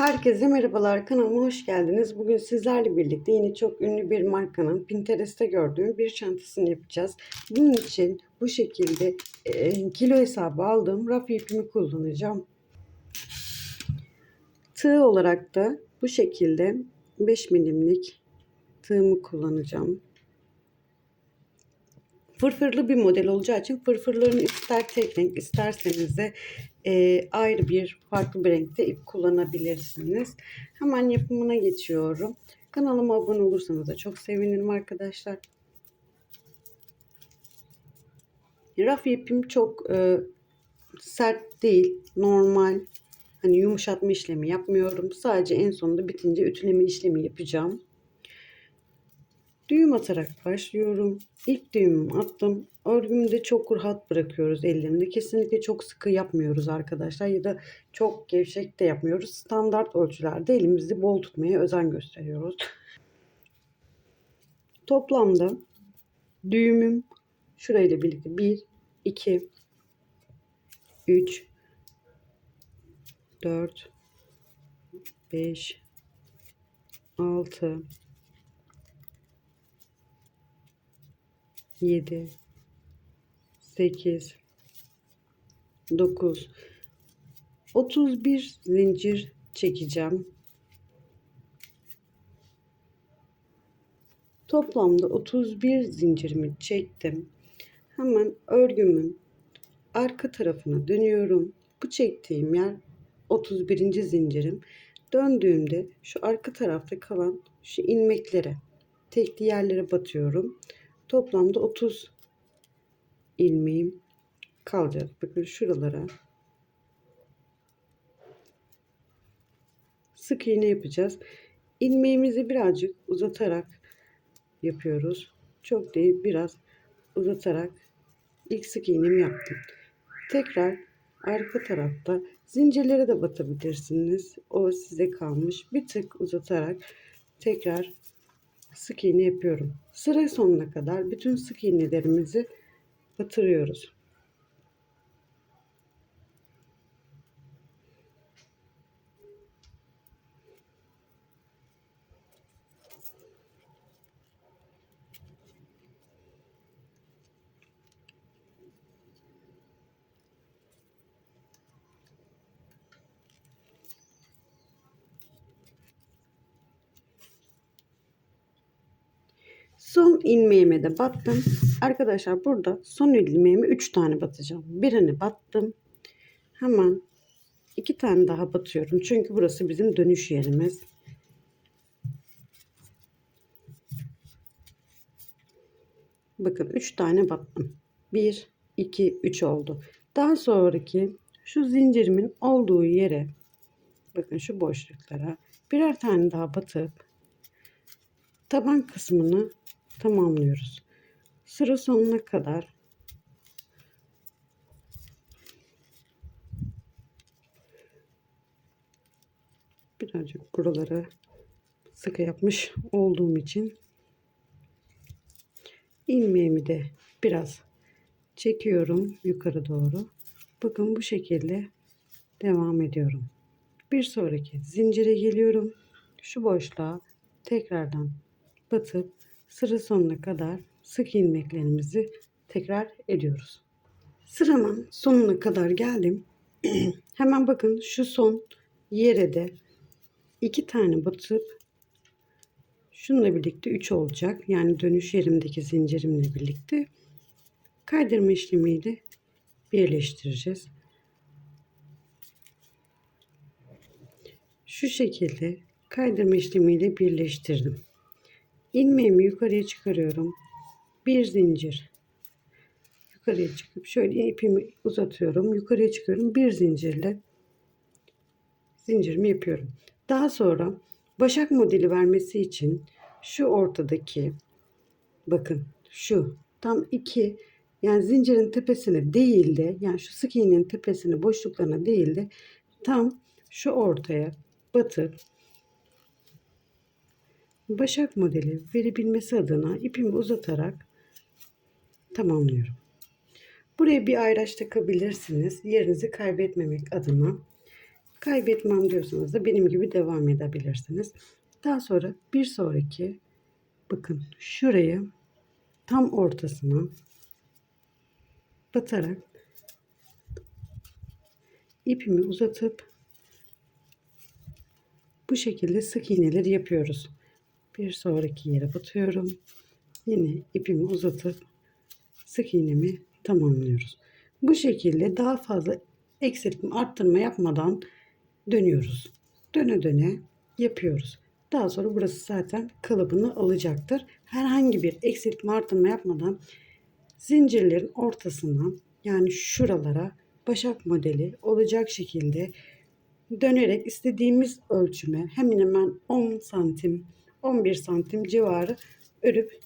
Herkese merhabalar kanalıma hoş geldiniz. Bugün sizlerle birlikte yine çok ünlü bir markanın Pinterest'te gördüğüm bir çantasını yapacağız. Bunun için bu şekilde e, kilo hesabı aldığım raf ipimi kullanacağım. Tığ olarak da bu şekilde 5 milimlik tığımı kullanacağım. Fırfırlı bir model olacağı için fırfırlarını ister tek isterseniz de e, ayrı bir farklı bir renkte ip kullanabilirsiniz. Hemen yapımına geçiyorum. Kanalıma abone olursanız da çok sevinirim arkadaşlar. Raf ipim çok e, sert değil. Normal. Hani yumuşatma işlemi yapmıyorum. Sadece en sonunda bitince ütüleme işlemi yapacağım. Düğüm atarak başlıyorum. İlk düğümümü attım. Örgümü de çok rahat bırakıyoruz ellerimde. Kesinlikle çok sıkı yapmıyoruz arkadaşlar. Ya da çok gevşek de yapmıyoruz. Standart ölçülerde elimizi bol tutmaya özen gösteriyoruz. Toplamda düğümüm şurayla birlikte 1, 2, 3, 4, 5, 6, 7 8 9 31 zincir çekeceğim. Toplamda 31 zincirimi çektim. Hemen örgümün arka tarafına dönüyorum. Bu çektiğim yer 31. zincirim. Döndüğümde şu arka tarafta kalan şu ilmeklere tek yerlere batıyorum. Toplamda 30 ilmeğim kalacak. Bakın şuralara sık iğne yapacağız. İlmeğimizi birazcık uzatarak yapıyoruz. Çok değil biraz uzatarak ilk sık iğnemi yaptım. Tekrar arka tarafta zincirlere de batabilirsiniz. O size kalmış. Bir tık uzatarak tekrar sık iğne yapıyorum. Sıra sonuna kadar bütün sık iğnelerimizi batırıyoruz. Son ilmeğime de battım. Arkadaşlar burada son ilmeğime 3 tane batacağım. Birini battım. Hemen iki tane daha batıyorum. Çünkü burası bizim dönüş yerimiz. Bakın 3 tane battım. 1, 2, 3 oldu. Daha sonraki şu zincirimin olduğu yere bakın şu boşluklara birer tane daha batıp taban kısmını tamamlıyoruz. Sıra sonuna kadar birazcık buralara sıkı yapmış olduğum için ilmeğimi de biraz çekiyorum yukarı doğru. Bakın bu şekilde devam ediyorum. Bir sonraki zincire geliyorum. Şu boşluğa tekrardan batıp sıra sonuna kadar sık ilmeklerimizi tekrar ediyoruz. Sıramın sonuna kadar geldim. Hemen bakın şu son yere de iki tane batıp şununla birlikte 3 olacak. Yani dönüş yerimdeki zincirimle birlikte kaydırma işlemiyle birleştireceğiz. Şu şekilde kaydırma işlemiyle birleştirdim. İlmeğimi yukarıya çıkarıyorum. Bir zincir. Yukarıya çıkıp şöyle ipimi uzatıyorum. Yukarıya çıkıyorum. Bir zincirle zincirimi yapıyorum. Daha sonra başak modeli vermesi için şu ortadaki bakın şu tam iki yani zincirin tepesine değil de yani şu sık iğnenin tepesine boşluklarına değil de tam şu ortaya batıp Başak modeli verebilmesi adına ipimi uzatarak tamamlıyorum. Buraya bir ayraç takabilirsiniz. Yerinizi kaybetmemek adına. Kaybetmem diyorsanız da benim gibi devam edebilirsiniz. Daha sonra bir sonraki bakın şurayı tam ortasına batarak ipimi uzatıp bu şekilde sık iğneleri yapıyoruz. Bir sonraki yere batıyorum. Yine ipimi uzatıp sık iğnemi tamamlıyoruz. Bu şekilde daha fazla eksiltme arttırma yapmadan dönüyoruz. Döne döne yapıyoruz. Daha sonra burası zaten kalıbını alacaktır. Herhangi bir eksiltme arttırma yapmadan zincirlerin ortasına yani şuralara başak modeli olacak şekilde dönerek istediğimiz ölçüme hemen hemen 10 santim 11 santim civarı örüp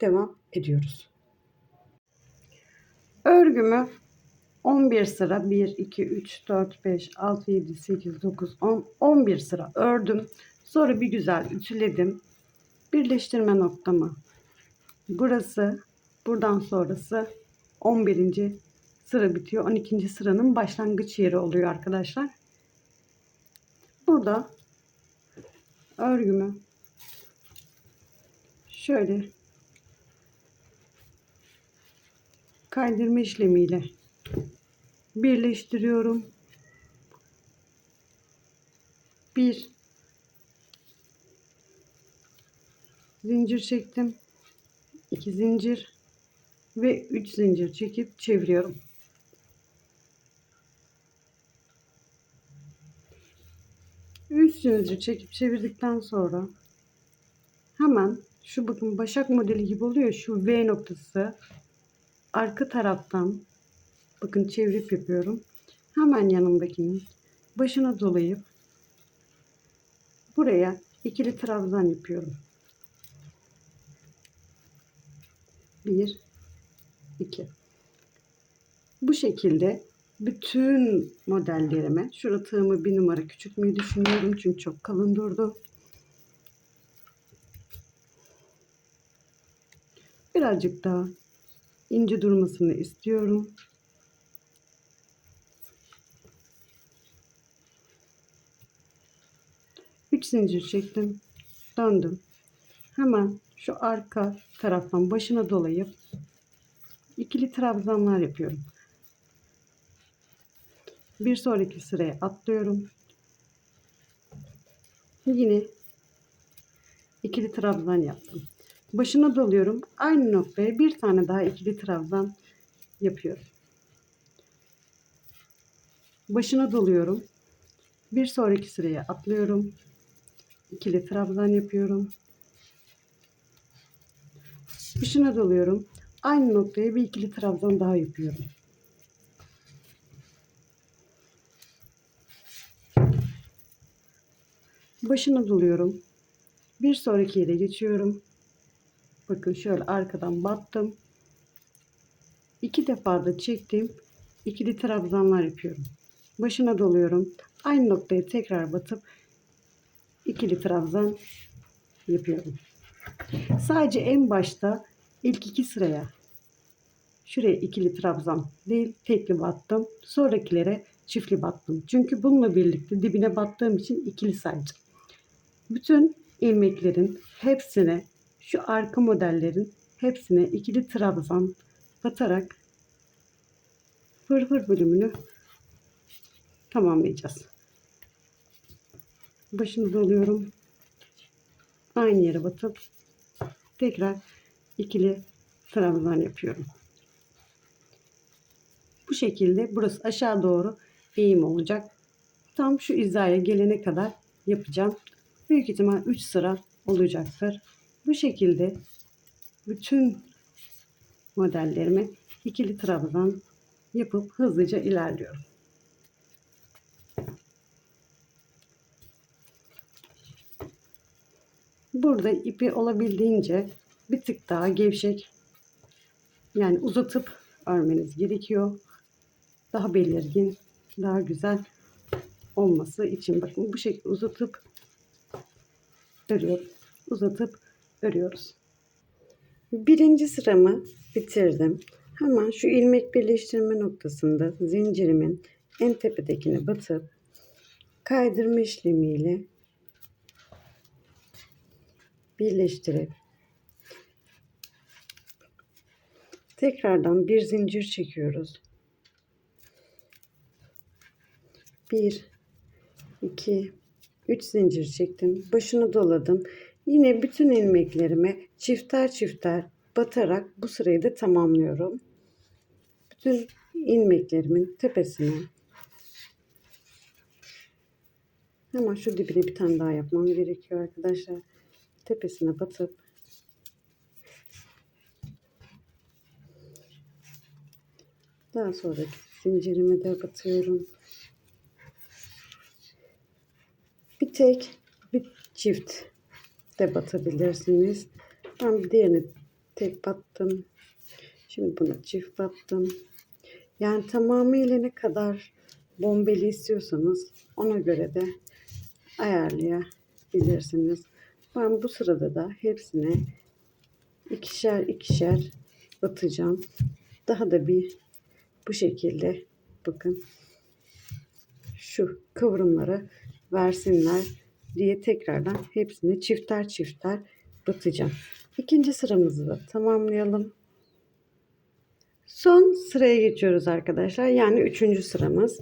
devam ediyoruz. Örgümü 11 sıra 1 2 3 4 5 6 7 8 9 10 11 sıra ördüm. Sonra bir güzel ütüledim. Birleştirme noktamı burası. Buradan sonrası 11. sıra bitiyor. 12. sıranın başlangıç yeri oluyor arkadaşlar. Burada örgümü şöyle kaydırma işlemiyle birleştiriyorum. Bir zincir çektim. iki zincir ve üç zincir çekip çeviriyorum. Üç zincir çekip çevirdikten sonra hemen şu bakın başak modeli gibi oluyor şu V noktası arka taraftan bakın çevirip yapıyorum. Hemen yanımdakinin başına dolayıp buraya ikili trabzan yapıyorum. Bir, iki. Bu şekilde bütün modellerime şurada bir numara küçültmeyi düşünüyorum çünkü çok kalın durdu. Birazcık daha ince durmasını istiyorum. Üç zincir çektim. Döndüm. Hemen şu arka taraftan başına dolayıp ikili trabzanlar yapıyorum. Bir sonraki sıraya atlıyorum. Yine ikili trabzan yaptım. Başına doluyorum. Aynı noktaya bir tane daha ikili trabzan yapıyorum. Başına doluyorum. Bir sonraki sıraya atlıyorum. İkili trabzan yapıyorum. Başına doluyorum. Aynı noktaya bir ikili trabzan daha yapıyorum. Başına doluyorum. Bir sonraki yere geçiyorum. Bakın şöyle arkadan battım. İki defa da çektim. İkili trabzanlar yapıyorum. Başına doluyorum. Aynı noktaya tekrar batıp ikili trabzan yapıyorum. Sadece en başta ilk iki sıraya şuraya ikili trabzan değil tekli battım. Sonrakilere çiftli battım. Çünkü bununla birlikte dibine battığım için ikili sayacağım. Bütün ilmeklerin hepsine şu arka modellerin hepsine ikili trabzan batarak fırfır bölümünü tamamlayacağız. Başını doluyorum. Aynı yere batıp tekrar ikili trabzan yapıyorum. Bu şekilde burası aşağı doğru eğim olacak. Tam şu hizaya gelene kadar yapacağım. Büyük ihtimal 3 sıra olacaktır. Bu şekilde bütün modellerimi ikili trabzan yapıp hızlıca ilerliyorum. Burada ipi olabildiğince bir tık daha gevşek yani uzatıp örmeniz gerekiyor. Daha belirgin, daha güzel olması için bakın bu şekilde uzatıp örüyorum. Uzatıp örüyoruz. Birinci sıramı bitirdim. Hemen şu ilmek birleştirme noktasında zincirimin en tepedekine batıp kaydırma işlemiyle birleştirip tekrardan bir zincir çekiyoruz. 1 2 3 zincir çektim. Başını doladım. Yine bütün ilmeklerime çifter çifter batarak bu sırayı da tamamlıyorum. Bütün ilmeklerimin tepesine hemen şu dibine bir tane daha yapmam gerekiyor arkadaşlar. Tepesine batıp daha sonraki zincirime de batıyorum. Bir tek bir çift de batabilirsiniz. Ben diğerini tek battım. Şimdi buna çift battım. Yani tamamıyla ne kadar bombeli istiyorsanız ona göre de ayarlayabilirsiniz. Ben bu sırada da hepsine ikişer ikişer batacağım. Daha da bir bu şekilde bakın şu kıvrımları versinler diye tekrardan hepsini çifter çifter batacağım. İkinci sıramızı da tamamlayalım. Son sıraya geçiyoruz arkadaşlar. Yani üçüncü sıramız.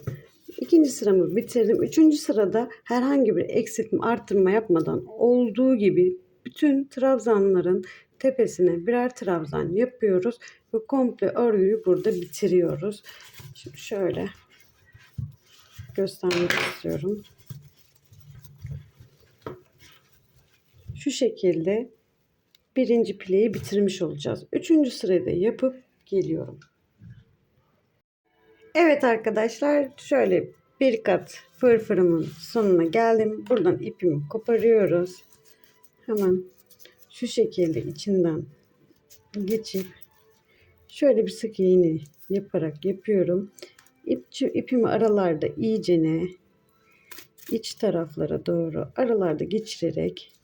İkinci sıramı bitirdim. Üçüncü sırada herhangi bir eksiltme, arttırma yapmadan olduğu gibi bütün trabzanların tepesine birer trabzan yapıyoruz ve komple örgüyü burada bitiriyoruz. Şimdi şöyle göstermek istiyorum. Şu şekilde birinci pileyi bitirmiş olacağız. Üçüncü sırayı da yapıp geliyorum. Evet arkadaşlar şöyle bir kat fırfırımın sonuna geldim. Buradan ipimi koparıyoruz. Hemen şu şekilde içinden geçip şöyle bir sık iğne yaparak yapıyorum. İpçi, ipimi aralarda iyicene iç taraflara doğru aralarda geçirerek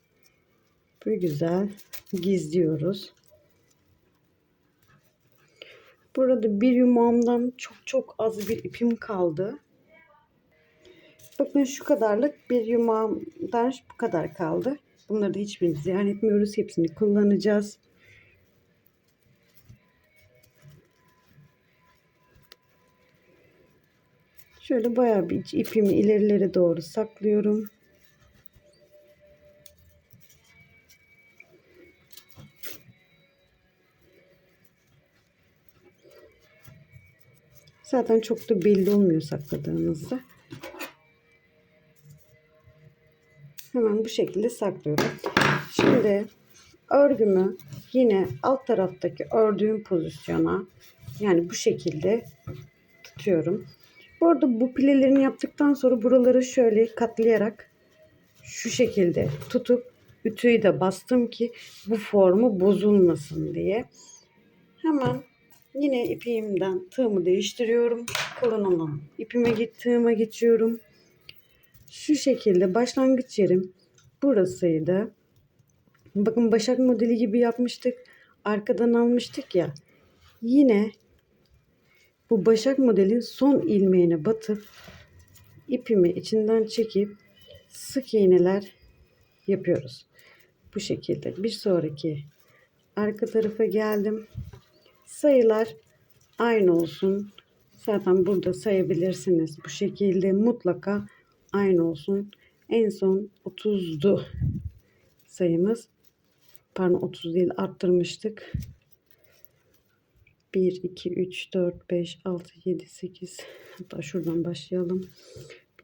böyle güzel gizliyoruz. Burada bir yumağımdan çok çok az bir ipim kaldı. Bakın şu kadarlık bir yumağımdan bu kadar kaldı. Bunları da hiçbirini ziyan etmiyoruz. Hepsini kullanacağız. Şöyle bayağı bir ipimi ilerilere doğru saklıyorum. Zaten çok da belli olmuyor sakladığımızda. Hemen bu şekilde saklıyorum. Şimdi örgümü yine alt taraftaki ördüğüm pozisyona yani bu şekilde tutuyorum. Bu arada bu pilelerini yaptıktan sonra buraları şöyle katlayarak şu şekilde tutup ütüyü de bastım ki bu formu bozulmasın diye. Hemen yine ipiğimden tığımı değiştiriyorum. Kalın olan ipime git, tığıma geçiyorum. Şu şekilde başlangıç yerim burasıydı. Bakın başak modeli gibi yapmıştık. Arkadan almıştık ya. Yine bu başak modelin son ilmeğine batıp ipimi içinden çekip sık iğneler yapıyoruz. Bu şekilde bir sonraki arka tarafa geldim. Sayılar aynı olsun. Zaten burada sayabilirsiniz. Bu şekilde mutlaka aynı olsun. En son 30'du sayımız. Pardon 30 değil arttırmıştık. 1, 2, 3, 4, 5, 6, 7, 8 hatta şuradan başlayalım.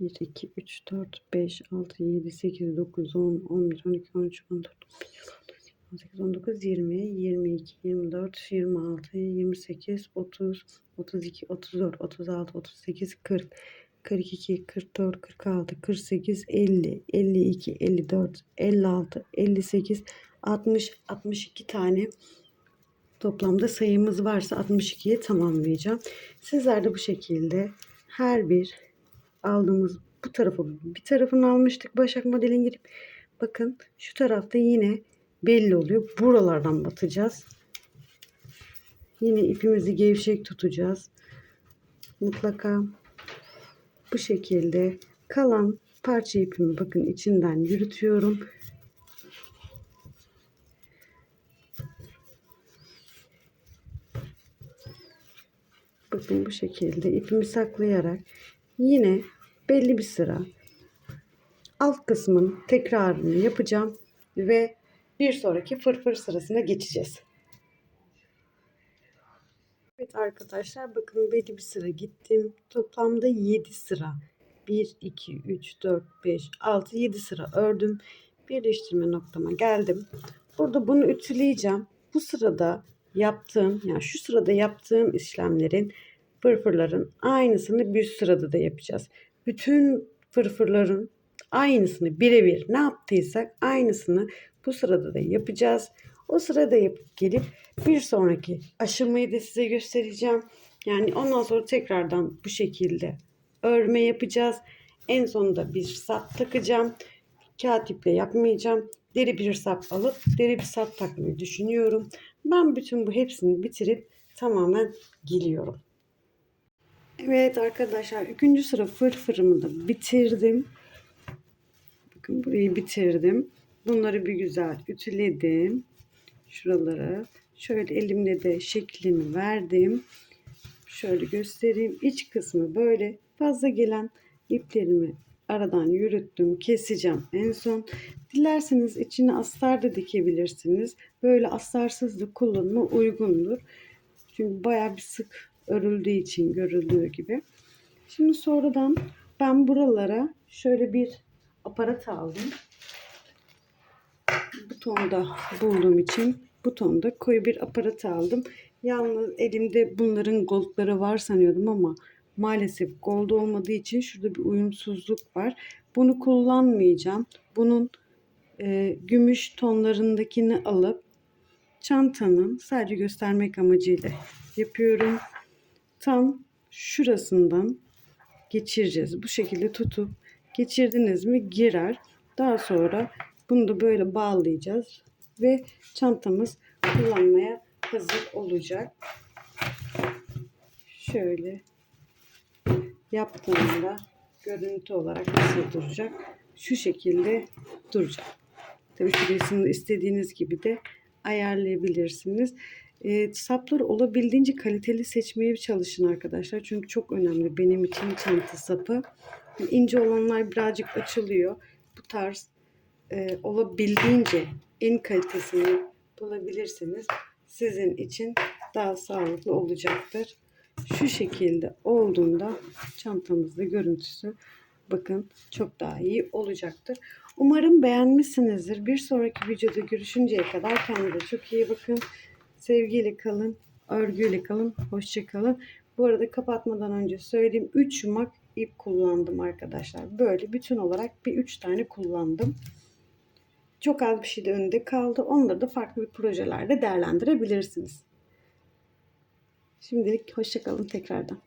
1, 2, 3, 4, 5, 6, 7, 8, 9, 10, 11, 12, 13, 14, 18, 19, 20, 22, 24, 26, 28, 30, 32, 34, 36, 38, 40, 42, 44, 46, 48, 50, 52, 54, 56, 58, 60, 62 tane toplamda sayımız varsa 62'yi tamamlayacağım. Sizler de bu şekilde her bir aldığımız bu tarafı bir tarafını almıştık Başak modelin girip bakın şu tarafta yine belli oluyor. Buralardan batacağız. Yine ipimizi gevşek tutacağız. Mutlaka bu şekilde kalan parça ipimi bakın içinden yürütüyorum. Bakın bu şekilde ipimi saklayarak yine belli bir sıra alt kısmın tekrarını yapacağım ve bir sonraki fırfır sırasına geçeceğiz. Evet arkadaşlar bakın belli bir sıra gittim. Toplamda 7 sıra. 1, 2, 3, 4, 5, 6, 7 sıra ördüm. Birleştirme noktama geldim. Burada bunu ütüleyeceğim. Bu sırada yaptığım yani şu sırada yaptığım işlemlerin fırfırların aynısını bir sırada da yapacağız. Bütün fırfırların aynısını birebir ne yaptıysak aynısını bu sırada da yapacağız. O sırada yapıp gelip bir sonraki aşamayı da size göstereceğim. Yani ondan sonra tekrardan bu şekilde örme yapacağız. En sonunda bir sap takacağım. Kağıt iple yapmayacağım. Deri bir sap alıp deri bir sap takmayı düşünüyorum. Ben bütün bu hepsini bitirip tamamen geliyorum. Evet arkadaşlar ikinci sıra fırfırımı da bitirdim. Bakın burayı bitirdim. Bunları bir güzel ütüledim. Şuraları şöyle elimle de şeklini verdim. Şöyle göstereyim. İç kısmı böyle fazla gelen iplerimi aradan yürüttüm. Keseceğim en son. Dilerseniz içine astar da dikebilirsiniz. Böyle astarsız da kullanıma uygundur. Çünkü baya bir sık örüldüğü için görüldüğü gibi. Şimdi sonradan ben buralara şöyle bir aparat aldım. Butonda bulduğum için butonda koyu bir aparat aldım. Yalnız elimde bunların goldları var sanıyordum ama maalesef gold olmadığı için şurada bir uyumsuzluk var. Bunu kullanmayacağım. Bunun e, gümüş tonlarındakini alıp çantanın sadece göstermek amacıyla yapıyorum. Tam şurasından geçireceğiz. Bu şekilde tutup geçirdiniz mi girer. Daha sonra bunu da böyle bağlayacağız ve çantamız kullanmaya hazır olacak. Şöyle yaptığımda görüntü olarak nasıl duracak? Şu şekilde duracak. Tabii şurasını istediğiniz gibi de ayarlayabilirsiniz. E, sapları olabildiğince kaliteli seçmeye çalışın arkadaşlar. Çünkü çok önemli benim için çanta sapı. İnce olanlar birazcık açılıyor. Bu tarz e, olabildiğince en kalitesini bulabilirseniz sizin için daha sağlıklı olacaktır. Şu şekilde olduğunda çantamızda görüntüsü bakın çok daha iyi olacaktır. Umarım beğenmişsinizdir. Bir sonraki videoda görüşünceye kadar kendinize çok iyi bakın. Sevgiyle kalın, örgüyle kalın, hoşça kalın. Bu arada kapatmadan önce söyleyeyim 3 yumak ip kullandım arkadaşlar. Böyle bütün olarak bir 3 tane kullandım. Çok az bir şey de önünde kaldı. Onları da farklı bir projelerde değerlendirebilirsiniz. Şimdilik hoşçakalın tekrardan.